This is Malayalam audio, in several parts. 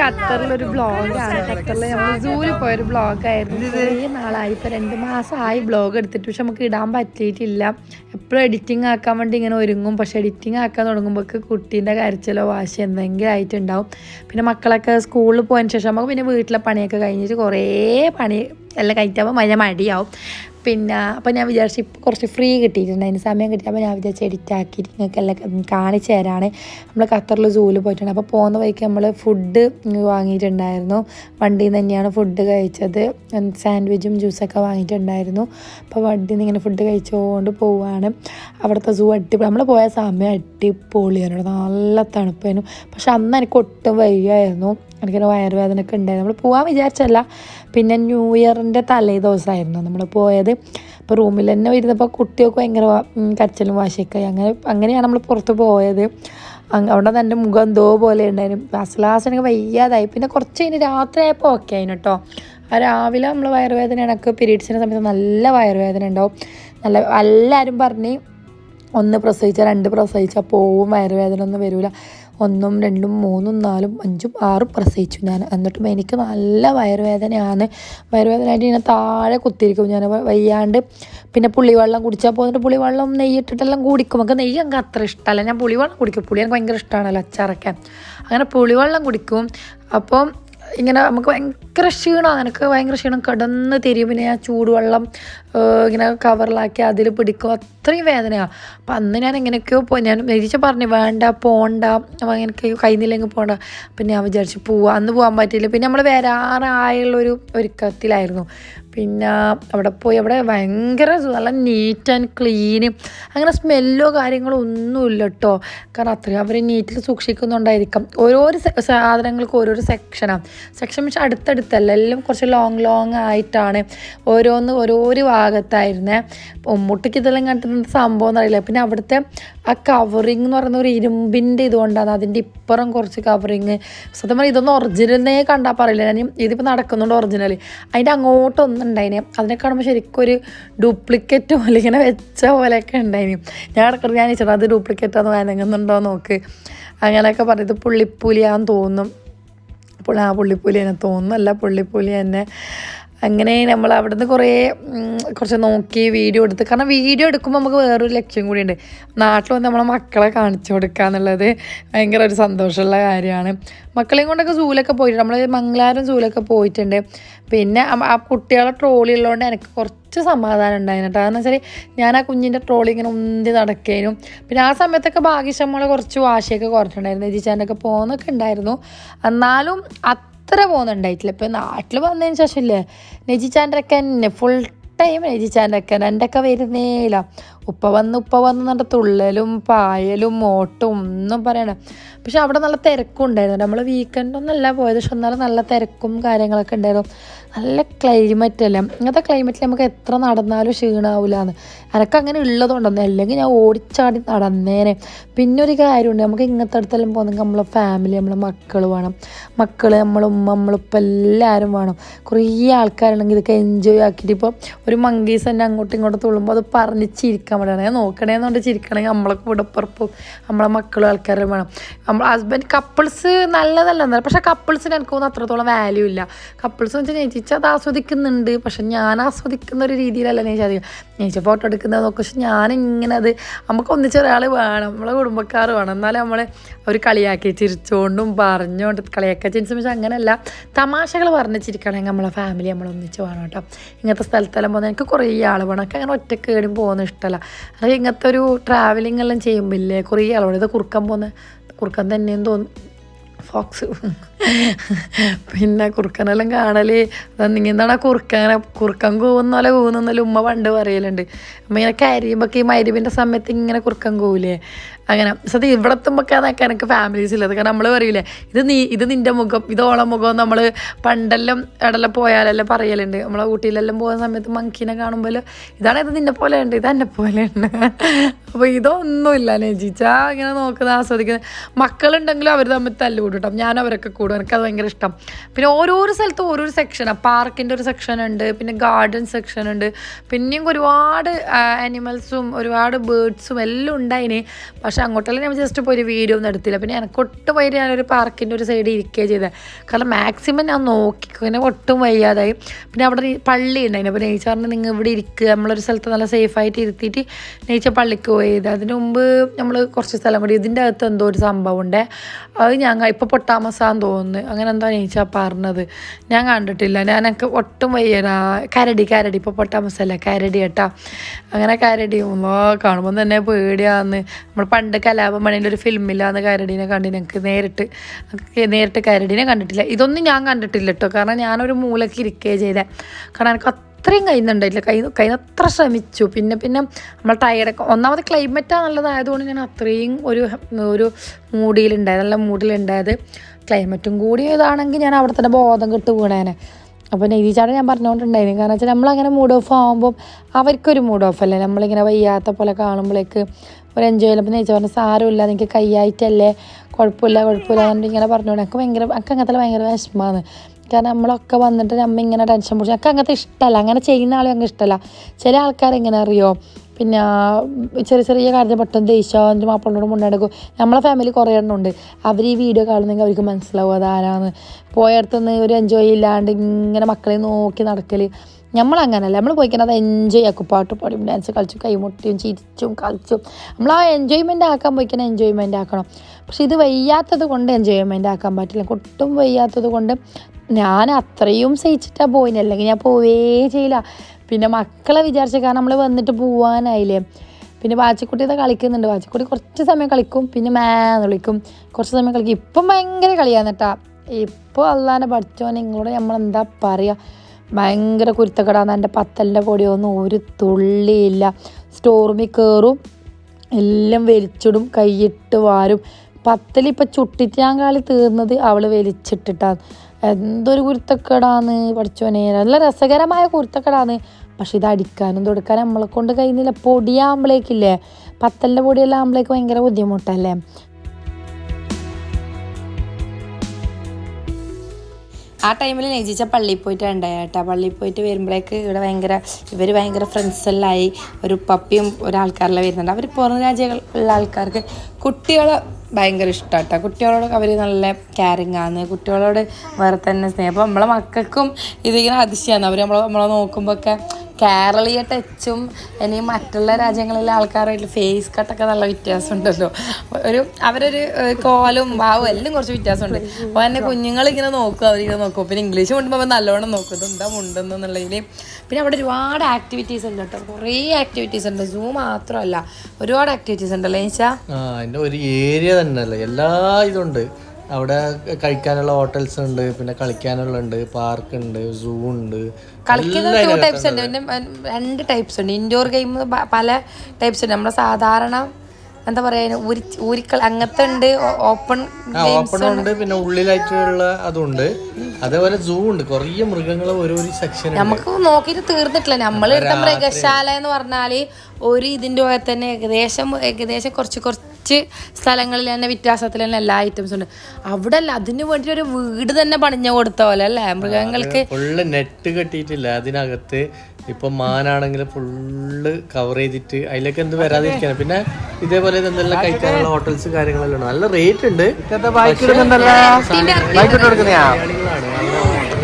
ഖത്തറിലൊരു ബ്ലോഗാണ് ഖത്തറിൽ നമ്മൾ സൂവിൽ പോയൊരു ബ്ലോഗായിരുന്നു കുറേ നാളായി. ഇപ്പോൾ രണ്ട് മാസമായി ബ്ലോഗ് എടുത്തിട്ട്. പക്ഷെ നമുക്ക് ഇടാൻ പറ്റിയിട്ടില്ല. എപ്പോഴും എഡിറ്റിംഗ് ആക്കാൻ വേണ്ടി ഇങ്ങനെ ഒരുങ്ങും. പക്ഷെ എഡിറ്റിംഗ് ആക്കാൻ തുടങ്ങുമ്പോഴേക്ക് കുട്ടീന്റെ കരച്ചിലോ വാശി എന്തെങ്കിലും ആയിട്ടുണ്ടാവും. പിന്നെ മക്കളൊക്കെ സ്കൂളിൽ പോയതിന് ശേഷം നമുക്ക് പിന്നെ വീട്ടിലെ പണിയൊക്കെ കഴിഞ്ഞിട്ട് കുറേ പണി എല്ലാം കഴിഞ്ഞിട്ടാകുമ്പോൾ മഴ മടിയാവും. പിന്നെ അപ്പോൾ ഞാൻ വിചാരിച്ചു കുറച്ച് ഫ്രീ കിട്ടിയിട്ടുണ്ട്. അതിന് സമയം കിട്ടിയപ്പോൾ ഞാൻ വിചാരിച്ചു എഡിറ്റ് ആക്കിയിട്ട് നിങ്ങൾക്ക് എല്ലാം കാണിച്ചു തരാണ്. നമ്മൾ ഖത്തറിൽ ജോലി പോയിട്ടുണ്ട്. അപ്പോൾ പോകുന്ന വഴിക്ക് നമ്മൾ ഫുഡ് വാങ്ങിയിട്ടുണ്ടായിരുന്നു. വണ്ടിയിൽ നിന്ന് തന്നെയാണ് ഫുഡ് കഴിച്ചത് സാൻഡ്വിച്ചും ജ്യൂസൊക്കെ വാങ്ങിയിട്ടുണ്ടായിരുന്നു. അപ്പോൾ വണ്ടിയിൽ നിന്ന് ഇങ്ങനെ ഫുഡ് കഴിച്ചുകൊണ്ട് പോവുകയാണ് അവിടുത്തെ സൂ അടിപൊളി നമ്മൾ പോയ സമയം അടിപൊളിയാണ് നല്ല തണുപ്പായിരുന്നു. പക്ഷെ അന്ന് എനിക്ക് ഒട്ടും വയ്യായിരുന്നു. എനിക്കൊരു വയറുവേദനയൊക്കെ ഉണ്ടായിരുന്നു. നമ്മൾ പോകാൻ വിചാരിച്ചല്ല പിന്നെ ന്യൂ ഇയറിന്റെ തലേ ദിവസമായിരുന്നു നമ്മൾ പോയത്. അപ്പോൾ റൂമിൽ തന്നെ ഇരുന്നപ്പോൾ കുട്ടിയൊക്കെ ഭയങ്കര കരച്ചിലും വാശിയൊക്കെ അങ്ങനെ അങ്ങനെയാണ് നമ്മൾ പുറത്ത് പോയത്. അവിടെ എന്റെ മുഖം എന്തോ പോലെ ഉണ്ടായിരുന്നു. ലാസ്റ്റ് എനിക്ക് വയ്യാതായി. പിന്നെ കുറച്ച് കഴിഞ്ഞ് രാത്രി ആയപ്പോൾ ഓക്കെ ആയിരുന്നു കേട്ടോ. ആ രാവിലെ നമ്മൾ വയറുവേദന എനിക്ക് പീരീഡ്സിന്റെ സമയത്ത് നല്ല വയറുവേദന ഉണ്ടാവും. നല്ല എല്ലാവരും പറഞ്ഞ് ഒന്ന് പ്രസവിച്ചാൽ രണ്ട് പ്രസവിച്ചാൽ പോവും. വയറുവേദന ഒന്നും വരില്ല ഒന്നും രണ്ടും മൂന്നും നാലും അഞ്ചും ആറും പ്രസവിച്ചു ഞാൻ. എന്നിട്ടും എനിക്ക് നല്ല വയറുവേദനയാണ്. വയറുവേദനയായിട്ട് ഇങ്ങനെ താഴെ കുത്തിയിരിക്കും. ഞാൻ വയ്യാണ്ട് പിന്നെ പുളിവെള്ളം കുടിച്ചാൽ പോകുന്നിട്ട് പുളിവെള്ളം നെയ്യിട്ടിട്ടെല്ലാം കുടിക്കും. നമുക്ക് നെയ്യ് എനിക്ക് അത്ര ഇഷ്ടമല്ല. ഞാൻ പുളിവെള്ളം കുടിക്കും. പുളി എനിക്ക് ഭയങ്കര ഇഷ്ടമാണല്ലോ അച്ചാറൊക്കെ. അങ്ങനെ പുളിവെള്ളം കുടിക്കും. അപ്പം ഇങ്ങനെ നമുക്ക് ഭയങ്കര ക്ഷീണമാണ് എനിക്ക് ഭയങ്കര ക്ഷീണം. കിടന്ന് തിരിയും. പിന്നെ ഞാൻ ചൂടുവെള്ളം ഇങ്ങനെ കവറിലാക്കി അതിൽ പിടിക്കും. അത്രയും വേദനയാണ് അപ്പം അന്ന് ഞാൻ എങ്ങനെയൊക്കെയോ പോയി ഞാൻ മരിച്ച പറഞ്ഞു വേണ്ട പോണ്ട. അപ്പം എനിക്ക് കഴിയുന്നില്ലെങ്കിൽ പോണ്ട. പിന്നെ ഞാൻ വിചാരിച്ചു പോവാം. അന്ന് പോകാൻ പറ്റിയില്ല. പിന്നെ നമ്മൾ വരാറായുള്ളൊരു ഒരുക്കത്തിലായിരുന്നു. പിന്നെ അവിടെ പോയി അവിടെ ഭയങ്കര നല്ല നീറ്റ് ആൻഡ് ക്ലീന് അങ്ങനെ സ്മെല്ലോ കാര്യങ്ങളോ ഒന്നുമില്ല കേട്ടോ കാരണം അത്രയും അവർ നീറ്റിൽ സൂക്ഷിക്കുന്നുണ്ടായിരിക്കും. ഓരോരോ സാധനങ്ങൾക്ക് ഓരോരോ സെക്ഷനാണ് സെക്ഷൻ വെച്ചാൽ അടുത്തടുത്തല്ല. എല്ലാം കുറച്ച് ലോങ് ലോങ് ആയിട്ടാണ് ഓരോന്ന് ഓരോരോ ഭാഗത്തായിരുന്നേ. ഉമ്മുട്ടിക്ക് ഇതെല്ലാം കണ്ടിട്ട് സംഭവം എന്നറിയില്ല. പിന്നെ അവിടുത്തെ ആ കവറിങ് എന്ന് പറയുന്ന ഒരു ഇരുമ്പിന്റെ ഇതുകൊണ്ടാണ് അതിന്റെ ഇപ്പുറം കുറച്ച് കവറിങ് സത്യം പറഞ്ഞാൽ ഇതൊന്നും ഒറിജിനലിനെ കണ്ടാൽ പറയില്ല. ഞാൻ ഇതിപ്പോൾ നടക്കുന്നുണ്ട് ഒറിജിനൽ അതിന്റെ അങ്ങോട്ടൊന്നും ഉണ്ടായിന് അതിനെ കാണുമ്പോൾ ശരിക്കും ഒരു ഡ്യൂപ്ലിക്കേറ്റ് പോലെ ഇങ്ങനെ വെച്ച പോലെയൊക്കെ ഉണ്ടായിന്. ഞാൻ ഇടയ്ക്കിടയ്ക്ക് ഞാൻ ചോദിച്ചത് അത് ഡ്യൂപ്ലിക്കേറ്റാന്ന് വഴങ്ങുന്നുണ്ടോ നോക്ക്. അങ്ങനെയൊക്കെ പറഞ്ഞത് പുള്ളിപ്പൂലിയാന്ന് തോന്നും. അപ്പോൾ ആ പുള്ളിപ്പൂലി തന്നെ തോന്നുന്നല്ല പുള്ളിപ്പൂലി തന്നെ. അങ്ങനെ നമ്മൾ അവിടുന്ന് കുറേ കുറച്ച് നോക്കി വീഡിയോ എടുത്ത്. കാരണം വീഡിയോ എടുക്കുമ്പോൾ നമുക്ക് വേറൊരു ലക്ഷ്യം കൂടിയുണ്ട്. നാട്ടിൽ വന്ന് നമ്മളെ മക്കളെ കാണിച്ചു കൊടുക്കുക എന്നുള്ളത് ഭയങ്കര ഒരു സന്തോഷമുള്ള കാര്യമാണ്. മക്കളെയും കൊണ്ടൊക്കെ സൂലൊക്കെ പോയിട്ടുണ്ട്. നമ്മൾ മംഗലാരം സൂലൊക്കെ പോയിട്ടുണ്ട്. പിന്നെ ആ കുട്ടികളെ ട്രോളി ഉള്ളതുകൊണ്ട് എനിക്ക് കുറച്ച് സമാധാനം ഉണ്ടായിരുന്നു കേട്ടോ. അതെന്ന് വെച്ചാൽ ഞാൻ ആ കുഞ്ഞിന്റെ ട്രോളി ഇങ്ങനെ ഉന്തി നടക്കേനും. പിന്നെ ആ സമയത്തൊക്കെ ഭാഗ്യശമ്മളെ കുറച്ച് വാശിയൊക്കെ കുറച്ചിട്ടുണ്ടായിരുന്നു ജിച്ചാന്റെ ഒക്കെ പോകുന്നൊക്കെ ഉണ്ടായിരുന്നു. എന്നാലും പോകുന്നുണ്ടായിട്ടില്ല. ഇപ്പം നാട്ടിൽ വന്നതിന് ശേഷം ഇല്ലേ നെജിച്ചാന്റെ ഒക്കെ ഫുൾ ടൈം നെജിച്ചാന്റെ ഒക്കെ എന്റെ ഒക്കെ വരുന്നേല ഉപ്പ വന്ന് ഉപ്പ വന്ന് നല്ല തുള്ളലും പായലും ഓട്ടും ഒന്നും പറയണ പക്ഷെ അവിടെ നല്ല തിരക്കും ഉണ്ടായിരുന്നു. നമ്മൾ വീക്കെൻഡ് ഒന്നല്ല പോയത്. പക്ഷെ എന്നാലും നല്ല തിരക്കും കാര്യങ്ങളൊക്കെ ഉണ്ടായിരുന്നു. നല്ല ക്ലൈമറ്റ് അല്ലേ? ഇങ്ങനത്തെ ക്ലൈമറ്റിൽ നമുക്ക് എത്ര നടന്നാലും ക്ഷീണാവില്ലാന്ന് എനക്ക് അങ്ങനെ ഉള്ളതുകൊണ്ടൊന്നും അല്ലെങ്കിൽ ഞാൻ ഓടിച്ചാടി നടന്നേനെ. പിന്നെ ഒരു കാര്യമുണ്ട്. നമുക്ക് ഇങ്ങനത്തെ അടുത്തെല്ലാം പോകുന്നെങ്കിൽ നമ്മളെ ഫാമിലി നമ്മളെ മക്കൾ വേണം. മക്കൾ നമ്മളെ ഉമ്മ നമ്മളിപ്പോൾ എല്ലാവരും വേണം. കുറേ ആൾക്കാരുണ്ടെങ്കിൽ ഇതൊക്കെ എൻജോയ് ആക്കിയിട്ട് ഇപ്പോൾ ഒരു മങ്കീസ് തന്നെ അങ്ങോട്ടും ഇങ്ങോട്ടും തുള്ളുമ്പോൾ അത് പറഞ്ഞ് ചിരിക്കാൻ പറ്റണം ഞാൻ നോക്കണേന്നുകൊണ്ട് ചിരിക്കണമെങ്കിൽ നമ്മളെ കൂടപ്പുറപ്പും നമ്മളെ മക്കളും ആൾക്കാരും വേണം. നമ്മൾ ഹസ്ബൻഡ് കപ്പിൾസ് നല്ലതല്ല എന്നല്ല പക്ഷേ കപ്പിൾസിന് എനിക്ക് തോന്നുന്നു അത്രത്തോളം വാല്യൂ ഇല്ല. കപ്പിൾസ് എന്ന് വെച്ചാൽ ചേച്ചി അത് ആസ്വദിക്കുന്നുണ്ട് പക്ഷെ ഞാൻ ആസ്വദിക്കുന്ന ഒരു രീതിയിലല്ല ഞാൻ അധികം. നേച്ചി ഫോട്ടോ എടുക്കുന്നത് നോക്കും പക്ഷെ ഞാൻ ഇങ്ങനെ അത് നമുക്ക് ഒന്നിച്ച് ഒരാൾ വേണം നമ്മളെ കുടുംബക്കാർ വേണം. എന്നാലും നമ്മളെ അവർ കളിയാക്കി ചിരിച്ചുകൊണ്ടും പറഞ്ഞുകൊണ്ട് കളിയാക്കി ചിരിച്ച പക്ഷെ അങ്ങനെയല്ല. തമാശകൾ പറഞ്ഞ് ചിരിക്കണമെങ്കിൽ നമ്മളെ ഫാമിലി നമ്മൾ ഒന്നിച്ച് വേണം കേട്ടോ. ഇങ്ങനത്തെ സ്ഥലത്തെല്ലാം പോകുന്നത് എനിക്ക് കുറേ ആൾ വേണം. എനിക്ക് അങ്ങനെ ഒറ്റക്കേടും പോകുന്ന ഇഷ്ടമല്ല. അത് ഇങ്ങനത്തെ ഒരു ട്രാവലിംഗ് എല്ലാം ചെയ്യുമ്പോൾ ഇല്ലേ കുറേ ആളോട് ഇത് കുറുക്കാൻ പോകുന്ന കുറുക്കാൻ തന്നെയും തോന്നും ഫോക്സ് പിന്നെ കുറുക്കനെല്ലാം കാണൽ എന്താണ് ആ കുറുക്കൻ കൂവുന്ന പോലെ കൂവുന്നല്ല ഉമ്മ പണ്ട് പറയലുണ്ട്. അമ്മ ഇങ്ങനെ കരിയുമ്പോൾ ഈ മരുവിന്റെ സമയത്ത് ഇങ്ങനെ കുറുക്കൻ കൂവില്ലേ അങ്ങനെ. സത്യം ഇവിടെ എത്തുമ്പോൾ അതൊക്കെ എനിക്ക് ഫാമിലീസ് ഇല്ലത് കാരണം നമ്മൾ പറയില്ലേ ഇത് നീ ഇത് നിന്റെ മുഖം ഇത് ഓളം മുഖം നമ്മൾ പണ്ടെല്ലാം ഇടല പോയാലെല്ലാം പറയലുണ്ട്. നമ്മളെ ഊട്ടിയിലെല്ലാം പോകുന്ന സമയത്ത് മങ്കിനെ കാണുമ്പോൾ ഇതാണ് ഇത് നിന്നെ പോലെ ഉണ്ട് ഇത് എന്നെ പോലെ ഉണ്ട്. അപ്പോൾ ഇതൊന്നുമില്ല നെജിച്ച ഇങ്ങനെ നോക്കുന്നത് ആസ്വദിക്കുന്നത് മക്കളുണ്ടെങ്കിലും അവർ തമ്മിൽ തല്ലു കൂട്ടും ഞാൻ അവരൊക്കെ കൂടും. എനിക്കത് ഭയങ്കര ഇഷ്ടം. പിന്നെ ഓരോരോ സ്ഥലത്തും ഓരോരോ സെക്ഷനാണ് പാർക്കിന്റെ ഒരു സെക്ഷൻ ഉണ്ട് പിന്നെ ഗാർഡൻ സെക്ഷൻ ഉണ്ട്. പിന്നെയും ഒരുപാട് ആനിമൽസും ഒരുപാട് ബേർഡ്സും എല്ലാം ഉണ്ടായിന് പക്ഷെ അങ്ങോട്ടെല്ലാം ഞാൻ ജസ്റ്റ് പോയി ഒരു വീഡിയോ ഒന്നും എടുത്തില്ല. പിന്നെ എനിക്ക് ഒട്ടും വയ്യ. ഞാനൊരു പാർക്കിന്റെ ഒരു സൈഡിൽ ഇരിക്കുകയാണ് ചെയ്തത് കാരണം മാക്സിമം ഞാൻ നോക്കി പിന്നെ ഒട്ടും വയ്യാതായി. പിന്നെ അവിടെ പള്ളി ഉണ്ടായിരുന്നു. അപ്പോൾ നെയ്ച്ചാറിന് നിങ്ങൾ ഇവിടെ ഇരിക്കുക നമ്മളൊരു സ്ഥലത്ത് നല്ല സേഫായിട്ട് ഇരുത്തിയിട്ട് നെയ്ച്ച പള്ളിക്ക് പോയത്. അതിന് മുമ്പ് നമ്മൾ കുറച്ച് സ്ഥലം കൂടി. ഇതിന്റെ അകത്ത് എന്തോ ഒരു സംഭവം ഉണ്ട്. അത് ഞാൻ ഇപ്പോൾ പൊട്ടാമസാന്ന് തോന്നുന്നു. അങ്ങനെ എന്താ നെയ്ച്ച പറഞ്ഞത്? ഞാൻ കണ്ടിട്ടില്ല. ഞാനൊക്കെ ഒട്ടും വയ്യാ കരടി കരടി. ഇപ്പോൾ പൊട്ടാമസല്ല? കരടി കേട്ടാ അങ്ങനെ കരടി. കാണുമ്പോൾ തന്നെ പേടിയാന്ന്. നമ്മൾ പണ്ട് കലാപമണിന്റെ ഒരു ഫിലിമില്ലാന്ന് കരടിനെ കണ്ടു ഞങ്ങൾക്ക് നേരിട്ട് നേരിട്ട് കരടിനെ കണ്ടിട്ടില്ല. ഇതൊന്നും ഞാൻ കണ്ടിട്ടില്ല കേട്ടോ കാരണം ഞാനൊരു മൂലക്ക് ഇരിക്കുകയാണ് ചെയ്തത് കാരണം എനിക്ക് അത്രയും കഴിയുന്നുണ്ടായില്ല കൈ കൈന്നത്ര ശ്രമിച്ചു. പിന്നെ പിന്നെ നമ്മൾ ടയർഡൊക്കെ ഒന്നാമത് ക്ലൈമറ്റാണ് നല്ലതായതുകൊണ്ട് ഞാൻ അത്രയും ഒരു ഒരു മൂഡിയിലുണ്ടായത് നല്ല മൂഡിലുണ്ടായത് ക്ലൈമറ്റും കൂടി ഇതാണെങ്കിൽ ഞാൻ അവിടെ തന്നെ ബോധം കിട്ടു വീണേനെ. അപ്പോൾ നെയ്തിച്ചാട് ഞാൻ പറഞ്ഞുകൊണ്ടുണ്ടായിരുന്നു കാരണം വെച്ചാൽ നമ്മളങ്ങനെ മൂഡ് ഓഫ് ആകുമ്പോൾ അവർക്കൊരു മൂഡ് ഓഫ് അല്ലേ? നമ്മളിങ്ങനെ വയ്യാത്ത പോലെ കാണുമ്പോഴേക്ക് ഒരു എൻജോയ് ചെയ്യുമ്പോൾ നെയ്ച്ച പറഞ്ഞ സാരമില്ല. എനിക്ക് കൈയായിട്ടല്ലേ കുഴപ്പമില്ല കുഴപ്പമില്ല എന്നിട്ട് ഇങ്ങനെ പറഞ്ഞോണ്ട് എനിക്ക് ഭയങ്കര എനിക്ക് അങ്ങനത്തെ ഭയങ്കര വിഷമമാണ്. കാരണം നമ്മളൊക്കെ വന്നിട്ട് നമ്മ ഇങ്ങനെ ടെൻഷൻ പിടിച്ചു എനിക്ക് അങ്ങനത്തെ ഇഷ്ടമല്ല അങ്ങനെ ചെയ്യുന്ന ആളും അങ്ങ് ഇഷ്ടമല്ല ചില ആൾക്കാർ എങ്ങനെ അറിയോ? പിന്നെ ചെറിയ ചെറിയ കാര്യത്തിൽ പെട്ടെന്ന് ദേഷ്യം എന്റെ മാപ്പിളോട് മുണ്ടെടുക്കും നമ്മളെ ഫാമിലി കുറേ എണ്ണം ഉണ്ട്. അവർ ഈ വീഡിയോ കാണുന്നെങ്കിൽ അവർക്ക് മനസ്സിലാവും. അതാരാന്ന് പോയടുത്തുനിന്ന് ഒരു എൻജോയ് ഇല്ലാണ്ട് ഇങ്ങനെ മക്കളെ നോക്കി നടക്കൽ നമ്മൾ അങ്ങനെയല്ല നമ്മൾ പോയിക്കുന്നത് എൻജോയ് ആക്കും. പാട്ട് പാടും ഡാൻസ് കളിച്ചും കൈമുട്ടിയും ചിരിച്ചും കളിച്ചും. നമ്മൾ ആ എൻജോയ്മെന്റ് ആക്കാൻ പോയിക്കുന്ന എൻജോയ്മെന്റ് ആക്കണം. പക്ഷെ ഇത് വയ്യാത്തത് കൊണ്ട് എൻജോയ്മെന്റ് ആക്കാൻ പറ്റില്ല. ഒട്ടും വയ്യാത്തത് കൊണ്ട് ഞാൻ അത്രയും സഹിച്ചിട്ടാണ് പോയിന്. അല്ലെങ്കിൽ ഞാൻ പോവേ ചെയ്യില്ല. പിന്നെ മക്കളെ വിചാരിച്ച കാരണം നമ്മൾ വന്നിട്ട് പോവാനായില്ലേ. പിന്നെ വാച്ചിക്കുട്ടി ഇത് കളിക്കുന്നുണ്ട്. വാച്ചിക്കുട്ടി കുറച്ച് സമയം കളിക്കും. പിന്നെ മാന്ന് വിളിക്കും. കുറച്ച് സമയം കളിക്കും. ഇപ്പം ഭയങ്കര കളിയാന്നിട്ടാ ഇപ്പോൾ അല്ലാതെ പഠിച്ചോ നിങ്ങളോട് നമ്മൾ എന്താ പറയുക ഭയങ്കര കുരുത്തക്കടാന്ന് എന്റെ പത്തലിന്റെ പൊടിയൊന്നും ഒരു തുള്ളിയില്ല. സ്റ്റോർമി കയറും എല്ലാം വലിച്ചിടും കൈയിട്ട് വാരും. പത്തലിപ്പോൾ ചുട്ടിറ്റാങ്കാളി തീർന്നത് അവൾ വലിച്ചിട്ടിട്ടാണ്. എന്തൊരു കുരുത്തക്കടാന്ന് പഠിച്ചോനെ. നല്ല രസകരമായ കുരുത്തക്കടാന്ന്. പക്ഷേ ഇത് അടിക്കാനും തുടക്കാനും നമ്മളെ കൊണ്ട് കഴിയുന്നില്ല പൊടിയാകുമ്പോഴേക്കില്ലേ പത്തലിന്റെ പൊടിയെല്ലാം ആകുമ്പോഴേക്ക് ഭയങ്കര ബുദ്ധിമുട്ടല്ലേ? ആ ടൈമിൽ നെജിച്ച പള്ളിയിൽ പോയിട്ട് ഉണ്ടായ കേട്ടോ പള്ളിയിൽ പോയിട്ട് വരുമ്പോഴേക്ക് ഇവിടെ ഭയങ്കര ഇവർ ഭയങ്കര ഫ്രണ്ട്സ് എല്ലാം ആയി ഒരു പപ്പിയും ഒരാൾക്കാരെല്ലാം വരുന്നുണ്ട്. അവർ പുറം രാജ്യങ്ങളിലുള്ള ആൾക്കാർക്ക് കുട്ടികളെ ഭയങ്കര ഇഷ്ടമാണ് കേട്ടോ കുട്ടികളോട് അവർ നല്ല കെയറിങ് ആണ്. കുട്ടികളോട് വേറെ തന്നെ സ്നേഹം. അപ്പോൾ നമ്മളെ മക്കൾക്കും ഇതിങ്ങനെ അതിശയമാണ് അവർ നമ്മളെ നമ്മളെ നോക്കുമ്പോഴൊക്കെ കേരളീയ ടച്ചും ഇനി മറ്റുള്ള രാജ്യങ്ങളിലെ ആൾക്കാരായിട്ട് ഫേസ് കട്ടൊക്കെ നല്ല വ്യത്യാസമുണ്ടല്ലോ. ഒരു അവരൊരു കോലും വാവും എല്ലാം കുറച്ച് വ്യത്യാസമുണ്ട്. അപ്പോൾ കുഞ്ഞുങ്ങൾ ഇങ്ങനെ നോക്കും അവരിങ്ങനെ നോക്കും. പിന്നെ ഇംഗ്ലീഷ് കൊണ്ടുപോകുമ്പോൾ നല്ലോണം നോക്കും. എന്താ ഉണ്ടെന്നുള്ളതിൽ പിന്നെ അവിടെ ഒരുപാട് ആക്ടിവിറ്റീസ് ഉണ്ട് കേട്ടോ. കുറേ ആക്ടിവിറ്റീസ് ഉണ്ട്. സൂ മാത്രമല്ല ഒരുപാട് ആക്ടിവിറ്റീസ് ഉണ്ടല്ലോ ഒരു ഏരിയ തന്നെയല്ലേ. എല്ലാ ഇതുണ്ട് അവിടെ കഴിക്കാനുള്ള ഹോട്ടൽസ് ഉണ്ട് പിന്നെ കളിക്കാനുള്ള ഉണ്ട് പാർക്ക് ഉണ്ട്. സൂ ഉണ്ട് ടു ടൈപ്സ് ഉണ്ട്. പിന്നെ രണ്ട് ടൈപ്സ് ഉണ്ട്. ഇൻഡോർ ഗെയിം പല ടൈപ്സ് ഉണ്ട്. നമ്മുടെ സാധാരണ എന്താ പറയാ ഊരിക്കൾ അങ്ങനത്തെ ഉണ്ട് ഓപ്പൺ ഓപ്പൺ ഉണ്ട്. പിന്നെ ഉള്ളിലായിട്ടുള്ള അതുണ്ട്. അതേപോലെ സൂ ഉണ്ട്. കുറേ മൃഗങ്ങൾ ഓരോ സെക്ഷൻ നമുക്ക് നോക്കിയിട്ട് തീർന്നിട്ടില്ല. നമ്മൾ എടുത്ത മൃഗശാല എന്ന് പറഞ്ഞാൽ ഒരു ഇതിന്റെ പോലെ തന്നെ ഏകദേശം ഏകദേശം കുറച്ച് കുറച്ച് സ്ഥലങ്ങളിൽ തന്നെ വ്യത്യാസത്തിൽ തന്നെ എല്ലാ ഐറ്റംസും ഉണ്ട്. അവിടെ അല്ല അതിന് വേണ്ടി ഒരു വീട് തന്നെ പണിഞ്ഞു കൊടുത്ത പോലെ അല്ലേ? മൃഗങ്ങൾക്ക് ഫുള്ള് നെറ്റ് കെട്ടിയിട്ടില്ല. അതിനകത്ത് ഇപ്പൊ മാനാണെങ്കിൽ ഫുള്ള് കവർ ചെയ്തിട്ട് അതിലേക്ക് എന്ത് വരാതിരിക്കാൻ പിന്നെ ഇതേപോലെ എന്തെല്ലാം കഴിക്കാനുള്ള ഹോട്ടൽസ് കാര്യങ്ങളെല്ലാം ഉണ്ട്. നല്ല റേറ്റ് ഉണ്ട്.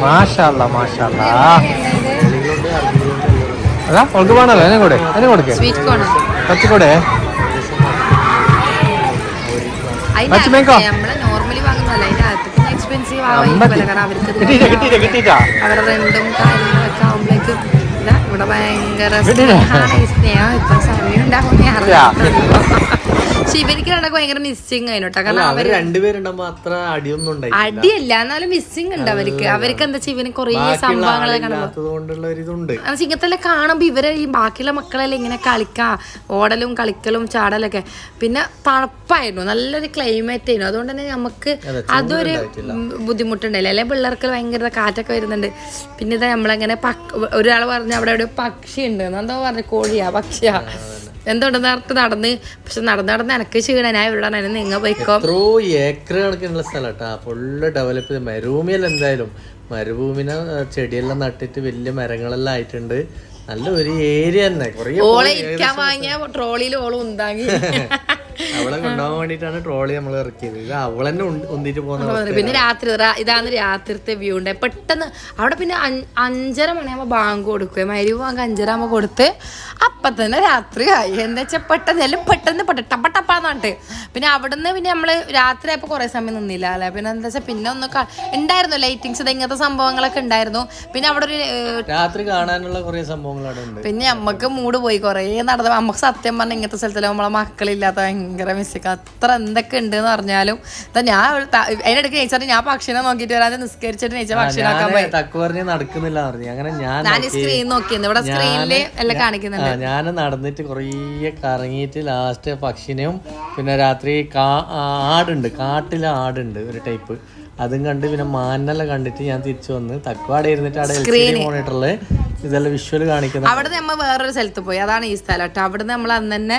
മാഷല്ല മാഷല്ല. വേണല്ലോ എന്നെ കൂടെ. എന്നെ കൊടുക്കേ. പച്ചമേക്കോ? നമ്മളെ നോർമലി വാങ്ങുന്നതല്ല അതിന്റെ അകത്ത് എക്സ്പെൻസീവ് ആവാൻ കാരണം അവർക്ക് അവരുടെ റെന്റും കാര്യങ്ങളൊക്കെ ആവുമ്പോഴേക്കും ഇവിടെ ഭയങ്കര സ്നേഹമാണ് ഈ സ്നേഹം ഇത്ര സമയം ഉണ്ടാകുന്ന പക്ഷെ ഇവർക്ക് രണ്ടൊക്കെ ഭയങ്കര മിസ്സിങ് ആയിട്ടോ കാരണം അവർ അവർ രണ്ടുപേരുണ്ടാകുമ്പോ അത്ര അടിയൊന്നും ഉണ്ടായി അടിയല്ല എന്നാലും മിസ്സിങ് ഉണ്ട് അവർക്ക്. അവർക്ക് എന്താ വെച്ചാൽ ഇവന് സംഭവങ്ങളൊക്കെ സംഭവങ്ങളെ കാണുമ്പോൾ ചിങ്ങത്തെല്ലാം കാണുമ്പോൾ ഇവരെ ഈ ബാക്കിയുള്ള മക്കളെല്ലാം ഇങ്ങനെ കളിക്കാ. ഓടലും കളിക്കലും ചാടലൊക്കെ. പിന്നെ തണുപ്പായിരുന്നു. നല്ലൊരു ക്ലൈമറ്റ് ആയിരുന്നു. അതുകൊണ്ട് തന്നെ നമുക്ക് അതൊരു ബുദ്ധിമുട്ടുണ്ടായില്ല. അല്ലെ പിള്ളേർക്ക് ഭയങ്കര കാറ്റൊക്കെ വരുന്നുണ്ട്. പിന്നെ ഇതാ നമ്മളങ്ങനെ ഒരാൾ പറഞ്ഞു അവിടെ ഒരു പക്ഷി ഉണ്ട് എന്തോ പറഞ്ഞു കോഴിയാ പക്ഷിയാ. എന്തുകൊണ്ട് നേരത്തെ നടന്ന്? പക്ഷെ നടന്ന് നടന്ന് എനക്ക് ക്ഷീണനായ ഞാൻ ഇവിടെ നിങ്ങ പോയിക്കോ. എത്രയോ ഏക്കർ കണക്കിനുള്ള സ്ഥലം കേട്ടോ ഫുള്ള് ഡെവലപ്പ് ചെയ്ത് മരുഭൂമിയല്ല എന്തായാലും. മരുഭൂമിനെ ചെടിയെല്ലാം നട്ടിട്ട് വലിയ മരങ്ങളെല്ലാം ആയിട്ടുണ്ട്. നല്ല ഒരു ഏരിയ തന്നെ. കുറേ ഓളെ ഇരിക്കാൻ വാങ്ങിയ ട്രോളിയിൽ ഓളം ഉണ്ടാങ്ങി അവളെ കൊണ്ടുപോകാൻ വേണ്ടിട്ടാണ് ട്രോളി നമ്മൾ ഇറക്കിയത്. ഇത് അവളെന്നെ ഒന്നിട്ട് പോകുന്ന പിന്നെ രാത്രി ഇതാണ് രാത്രിത്തെ വ്യൂ ഉണ്ട്. പെട്ടെന്ന് അവിടെ പിന്നെ അഞ്ചര മണിയാകുമ്പോൾ ബാങ്ക് കൊടുക്കുക മരി ബാങ്ക് അഞ്ചര ആകുമ്പോൾ കൊടുത്ത് അപ്പം തന്നെ രാത്രി ആയി. എന്താ വെച്ചാൽ പെട്ടെന്ന് എല്ലാം പെട്ടെന്ന് പെട്ടെന്ന് ടപ്പ ടപ്പാന്നിട്ട് പിന്നെ അവിടുന്ന് പിന്നെ നമ്മൾ രാത്രി ആയപ്പോൾ കുറേ സമയം നിന്നില്ല അല്ലേ? പിന്നെ എന്താ വെച്ചാൽ പിന്നെ ഒന്ന് ഉണ്ടായിരുന്നു ലൈറ്റിങ്സ് ഇങ്ങനത്തെ സംഭവങ്ങളൊക്കെ ഉണ്ടായിരുന്നു. പിന്നെ അവിടെ ഒരു രാത്രി കാണാനുള്ള കുറെ സംഭവങ്ങളാണ് പിന്നെ നമ്മക്ക് മൂഡ് പോയി. കുറേ നടന്നു നമുക്ക് സത്യം പറഞ്ഞ ഇങ്ങനത്തെ സ്ഥലത്തിൽ നമ്മളെ മക്കളില്ലാത്ത ഭയങ്കര മിസ്റ്റേക്ക് അത്ര എന്തൊക്കെ ഉണ്ട് എന്ന് പറഞ്ഞാലും ഞാൻ അതിനിടയ്ക്ക് നെയ്ച്ചാൽ ഞാൻ പക്ഷിനെ നോക്കിയിട്ട് വരാതെ നിസ്കരിച്ചിട്ട് നെയ്ച്ച പക്ഷിനാക്കാൻ പോയി. നടക്കുന്നില്ല പറഞ്ഞു. അങ്ങനെ ഞാൻ സ്ക്രീൻ നോക്കിയിരുന്നു ഇവിടെ സ്ക്രീനിൽ എല്ലാം കാണിക്കുന്നുണ്ട്. ഞാൻ നടന്നിട്ട് കുറേ കറങ്ങിയിട്ട് ലാസ്റ്റ് പക്ഷിനെയും പിന്നെ രാത്രി ആടുണ്ട്. കാട്ടിലെ ആടുണ്ട് ഒരു ടൈപ്പ് അതും കണ്ട് പിന്നെ മാനെല്ലാം കണ്ടിട്ട് ഞാൻ തിരിച്ചു വന്ന് തക്കുവാടെ ഇരുന്നിട്ട് അവിടെ എൽ സി ഡി മോണിറ്ററിൽ ഇതെല്ലാം വിഷ്വൽ കാണിക്കുന്നത്. അവിടെ നമ്മൾ വേറൊരു സ്ഥലത്ത് പോയി. അതാണ് ഈ സ്ഥലം കേട്ടോ. അവിടെ നമ്മൾ അന്ന് തന്നെ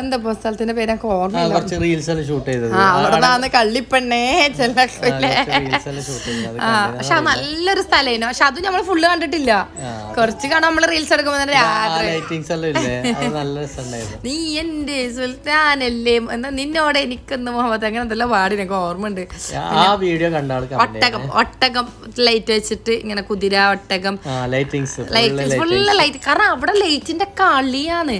എന്താ സ്ഥലത്തിന്റെ പേര് എനിക്ക് ആ, ഓർമ്മയില്ല കുറച്ച് റീൽസ് എല്ലാം ഷൂട്ട് ചെയ്തത്. ആ കള്ളിപ്പെണ്ണേ ചെല്ലക്കില്ലേ പക്ഷെ നല്ലൊരു സ്ഥലമായിരുന്നു പക്ഷെ അത് നമ്മൾ ഫുള്ള് കണ്ടിട്ടില്ല. കുറച്ച് കാണാൻ നമ്മൾ റീൽസ് എടുക്കുമ്പോ തന്നെ രാത്രി ലൈറ്റിങ്സ് എല്ലാം ഇല്ലേ? അത് നല്ല രസമുണ്ടായിരുന്നു. നീ എന്റെ സുൽത്താനല്ലേ? എന്നാ നിന്നോട് എനിക്കൊന്ന് മുഹമ്മദ് അങ്ങനെ എന്തെല്ലാം പാടി എനിക്ക് ഓർമ്മയുണ്ട്. ആ വീഡിയോ കണ്ട ഒട്ടകം ഒട്ടകം ലൈറ്റ് വെച്ചിട്ട് ഇങ്ങനെ കുതിര ഒട്ടകം. ലൈറ്റിങ്സ് ലൈറ്റ് ഫുള്ള് ലൈറ്റ് കാരണം അവിടെ ലൈറ്റിന്റെ കളിയാണ്.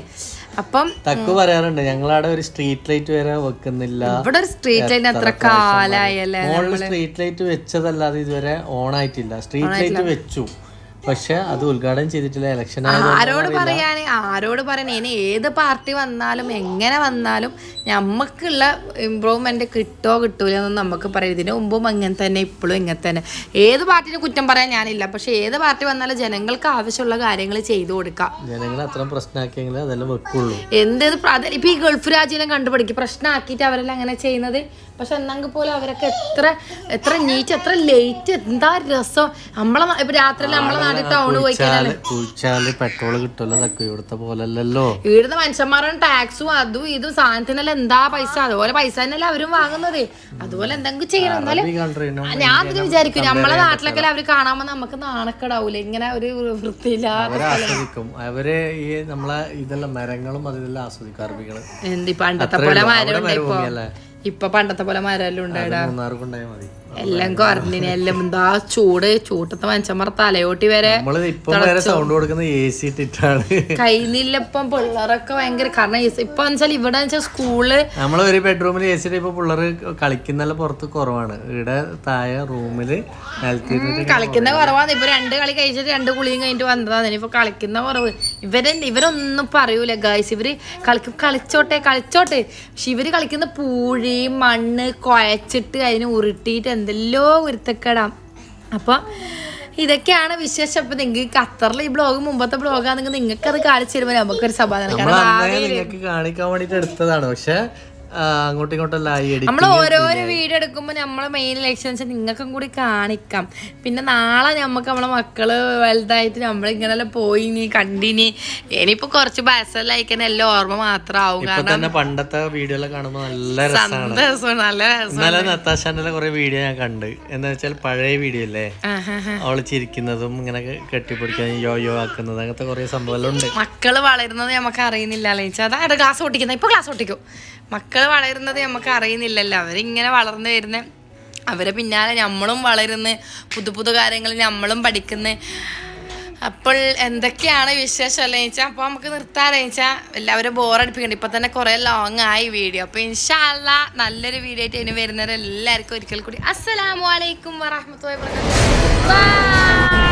അപ്പം തക്കു പറയാറുണ്ട് ഞങ്ങളവിടെ ഒരു സ്ട്രീറ്റ് ലൈറ്റ് വരെ വെക്കുന്നില്ല. ഇവിടെ ഒരു സ്ട്രീറ്റ് ലൈറ്റ് അത്ര കാലായല്ലേ സ്ട്രീറ്റ് ലൈറ്റ് വെച്ചതല്ലാതെ ഇതുവരെ ഓൺ ആയിട്ടില്ല. സ്ട്രീറ്റ് ലൈറ്റ് വെച്ചു. പക്ഷെ അത് ഉദ്ഘാടനം ചെയ്തിട്ടില്ല. ഇലക്ഷൻ ആരോട് പറയാൻ ആരോട് പറയാൻ ഇനി ഏത് പാർട്ടി വന്നാലും എങ്ങനെ വന്നാലും നമുക്കുള്ള ഇമ്പ്രൂവ്മെന്റ് കിട്ടോ കിട്ടൂല എന്നൊന്നും നമുക്ക് പറയാം ഇതിന് മുമ്പും അങ്ങനെ തന്നെ ഇപ്പോഴും ഇങ്ങനെ തന്നെ. ഏത് പാർട്ടിനെ കുറ്റം പറയാൻ ഞാനില്ല. പക്ഷെ ഏത് പാർട്ടി വന്നാലും ജനങ്ങൾക്ക് ആവശ്യമുള്ള കാര്യങ്ങൾ ചെയ്തു കൊടുക്കാം. ജനങ്ങൾ അത്ര പ്രശ്നമാക്കിയെങ്കിൽ അതെല്ലാം വെക്കുള്ളൂ. എന്തേത് പ്രാധാന്യം ഇപ്പൊ ഈ ഗൾഫ് രാജ്യം കണ്ടുപിടിക്കും. പ്രശ്നമാക്കിയിട്ട് അവരെല്ലാം അങ്ങനെ ചെയ്യുന്നത്. പക്ഷെ എന്നെങ്കിൽ പോലും അവരൊക്കെ എത്ര എത്ര നീറ്റ് എത്ര ലേറ്റ് എന്താ രസം? നമ്മളെ ഇപ്പൊ രാത്രി നമ്മളെ കഴിഞ്ഞാൽ കുഴിച്ചാൽ പെട്രോൾ കിട്ടുമല്ലോ തക്കു ഇവിടുത്തെ പോലല്ലോ ഇവിടുത്തെ ഇവിടുന്ന് മനുഷ്യന്മാരുടെ ടാക്സും അതും ഇതും സാധനത്തിനെല്ലാം എന്താ പൈസ? അതുപോലെ പൈസ തന്നെയല്ലേ അവരും വാങ്ങുന്നത്. അതുപോലെ എന്തെങ്കിലും ചെയ്യണം. എന്നാലും ഞാൻ അതിന് വിചാരിക്കും നമ്മളെ നാട്ടിലൊക്കെ അവർ കാണാൻ നമുക്ക് നാണക്കടാവൂല? ഇങ്ങനെ ഒരു വൃത്തിയില്ലാതെ അവരെ ആസ്വദിക്കും. അവർ ഈ നമ്മളെ ഇതെല്ലാം മരങ്ങളും അതെല്ലാം ആസ്വദിക്കും അറബികൾ. എന്ത് പണ്ടത്തെ പോലെ മരം ഇപ്പൊ. പണ്ടത്തെ പോലെ മരം എല്ലാം ഉണ്ടായിട്ടുണ്ടായാൽ മതി. എല്ലാം കുറഞ്ഞിന് എല്ലാം എന്താ ചൂട്? ചൂട്ടത്തെ മനുഷ്യന്മാർ തലയോട്ടി വരെ സൗണ്ട് കൊടുക്കുന്ന കഴിഞ്ഞില്ലപ്പം പിള്ളേരൊക്കെ ഭയങ്കര കാരണം ഇപ്പൊ വെച്ചാൽ ഇവിടെ വെച്ചാൽ സ്കൂൾ നമ്മളെ ഒരു ബെഡ്റൂമിൽ എ സി ഇപ്പൊ പിള്ളേർ കളിക്കുന്നല്ല പുറത്ത് കുറവാണ്. ഇവിടെ താഴെ റൂമിൽ കളിക്കുന്ന കുറവാണ്. ഇപ്പൊ രണ്ട് കളി കഴിച്ചിട്ട് രണ്ട് കുളിയും കഴിഞ്ഞിട്ട് വന്നതാണ്. ഇനിയിപ്പോ കളിക്കുന്ന കുറവ്. ഇവരെ ഇവരൊന്നും പറയൂല. ഗായ്സ് ഇവർ കളിക്കും. കളിച്ചോട്ടെ കളിച്ചോട്ടെ. പക്ഷെ ഇവർ കളിക്കുന്ന പൂഴി മണ്ണ് കുഴച്ചിട്ട് അതിന് ഉരുട്ടിയിട്ട് എന്തെല്ലോ ഉരുത്തക്കെടാം. അപ്പൊ ഇതൊക്കെയാണ് വിശേഷം. അപ്പൊ നിങ്ങൾക്ക് ഖത്തറിൽ ഈ ബ്ലോഗ് മുമ്പത്തെ ബ്ലോഗാണെങ്കിൽ നിങ്ങൾക്ക് അത് കാണിച്ചു തരുമ്പോൾ നമുക്കൊരു സമാധാനം. കാരണം കാണിക്കാൻ വേണ്ടിട്ട് എടുത്തതാണ്. പക്ഷെ അങ്ങോട്ടും ഇങ്ങോട്ടെല്ലാം ആയി നമ്മൾ ഓരോരോ വീഡിയോ എടുക്കുമ്പോൾ നമ്മൾ മെയിൻ ലക്ഷ്യം വെച്ചാൽ നിങ്ങൾക്കും കൂടി കാണിക്കാം. പിന്നെ നാളെ നമുക്ക് നമ്മളെ മക്കൾ വലുതായിട്ട് നമ്മളിങ്ങനെല്ലാം പോയി നീ കണ്ടിനി. ഇനിയിപ്പോ കുറച്ച് ബസ്സെല്ലാം അയക്കാൻ എല്ലാം ഓർമ്മ മാത്രമാവും. കാരണം പണ്ടത്തെ വീഡിയോ കാണുമ്പോൾ നല്ല രസമാണ് നല്ല ഇന്നലെ നത്താശാന്റെ കുറെ വീഡിയോ ഞാൻ കണ്ട്. എന്താ വെച്ചാൽ പഴയ വീഡിയോ അല്ലേ അവൾ ചിരിക്കുന്നതും ഇങ്ങനെ കെട്ടിപ്പിടിക്കാൻ യോ യോ ആക്കുന്നത് അങ്ങനത്തെ കുറെ സംഭവങ്ങളുണ്ട്. മക്കൾ വളരുന്നത് നമുക്ക് അറിയുന്നില്ല അല്ലേ? അതാണ് ക്ലാസ് ഓട്ടിക്കുന്നത് ഇപ്പൊ ക്ലാസ് പൊട്ടിക്കും. മക്കൾ വളരുന്നത് നമുക്ക് അറിയുന്നില്ലല്ലോ. അവരിങ്ങനെ വളർന്നു വരുന്ന അവരെ പിന്നാലെ നമ്മളും വളരുന്ന് പുതു പുതു കാര്യങ്ങൾ നമ്മളും പഠിക്കുന്ന. അപ്പോൾ എന്തൊക്കെയാണ് വിശേഷം അല്ലേ ചോദിച്ചാൽ അപ്പോൾ നമുക്ക് നിർത്താറേ വെച്ചാൽ എല്ലാവരും ബോറടിപ്പിക്കണ്ട. ഇപ്പം തന്നെ കുറേ ലോങ് ആയി വീഡിയോ അപ്പോൾ ഇൻഷാല്ല നല്ലൊരു വീഡിയോ ആയിട്ട് ഇനി വരുന്നവരെല്ലാവർക്കും ഒരിക്കൽ കൂടി. അസ്സലാമു അലൈക്കും വറഹ്മത്തുള്ളാഹി വബറകാതുഹു. ബൈ